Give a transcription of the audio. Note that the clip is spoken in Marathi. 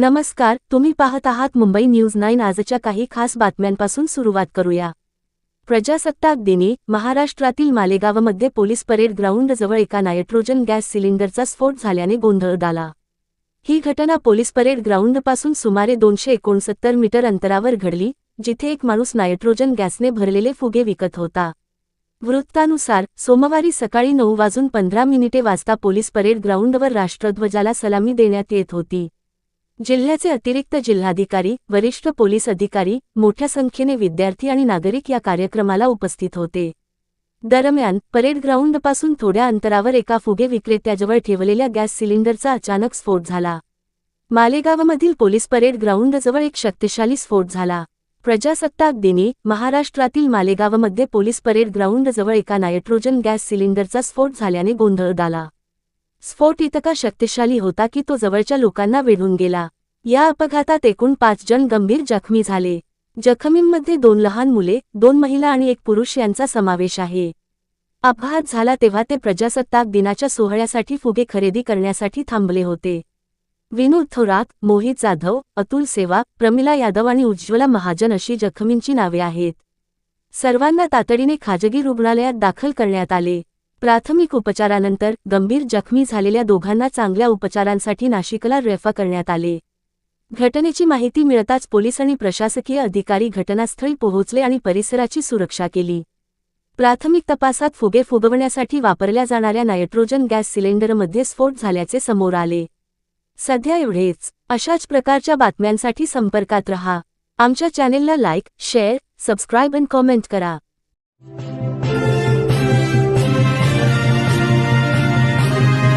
नमस्कार तुम्ही पाहत आहात मुंबई न्यूज नाईन आजच्या काही खास बातम्यांपासून सुरुवात करूया. प्रजासत्ताक दिनी महाराष्ट्रातील मालेगावमध्ये पोलीस परेड ग्राउंडजवळ एका नायट्रोजन गॅस सिलिंडरचा स्फोट झाल्याने गोंधळ उडाला ही घटना पोलीस परेड ग्राउंडपासून सुमारे दोनशे एकोणसत्तर मीटर अंतरावर घडली जिथे एक माणूस नायट्रोजन गॅसने भरलेले फुगे विकत होता. वृत्तानुसार सोमवारी सकाळी नऊ वाजून पंधरा मिनिटे वाजता पोलीस परेड ग्राउंडवर राष्ट्रध्वजाला सलामी देण्यात येत होती. जिल्ह्याचे अतिरिक्त जिल्हाधिकारी वरिष्ठ पोलीस अधिकारी मोठ्या संख्येने विद्यार्थी आणि नागरिक या कार्यक्रमाला उपस्थित होते. दरम्यान परेड ग्राउंडपासून थोड्या अंतरावर एका फुगे विक्रेत्याजवळ ठेवलेल्या गॅस सिलिंडरचा अचानक स्फोट झाला. मालेगावमधील पोलीस परेड ग्राउंडजवळ एक शक्तिशाली स्फोट झाला. प्रजासत्ताक दिनी महाराष्ट्रातील मालेगावमध्ये पोलीस परेड ग्राउंडजवळ एका नायट्रोजन गॅस सिलिंडरचा स्फोट झाल्याने गोंधळ उडाला स्फोट इतका शक्तिशाली होता की तो जवळच्या लोकांना वेढून गेला. या अपघातात एकूण पाच जण गंभीर जखमी झाले. जखमींमध्ये दोन लहान मुले दोन महिला आणि एक पुरुष यांचा समावेश आहे. अपघात झाला तेव्हा ते प्रजासत्ताक दिनाच्या सोहळ्यासाठी फुगे खरेदी करण्यासाठी थांबले होते. विनोद थोरात मोहित जाधव अतुल सेवा प्रमिला यादव आणि उज्ज्वला महाजन अशी जखमींची नावे आहेत. सर्वांना तातडीने खाजगी रुग्णालयात दाखल करण्यात आले. प्राथमिक उपचारानंतर गंभीर जखमी झालेल्या दोघांना चांगल्या उपचारांसाठी नाशिकला रेफा करण्यात आले. घटनेची माहिती मिळताच पोलीस आणि प्रशासकीय अधिकारी घटनास्थळी पोहोचले आणि परिसराची सुरक्षा केली. प्राथमिक तपासात फुगे फुगवण्यासाठी वापरल्या जाणाऱ्या नायट्रोजन गॅस सिलेंडरमध्ये स्फोट झाल्याचे समोर आले. सध्या एवढेच. अशाच प्रकारच्या बातम्यांसाठी संपर्कात रहा. आमच्या चॅनेलला like share subscribe and comment करा.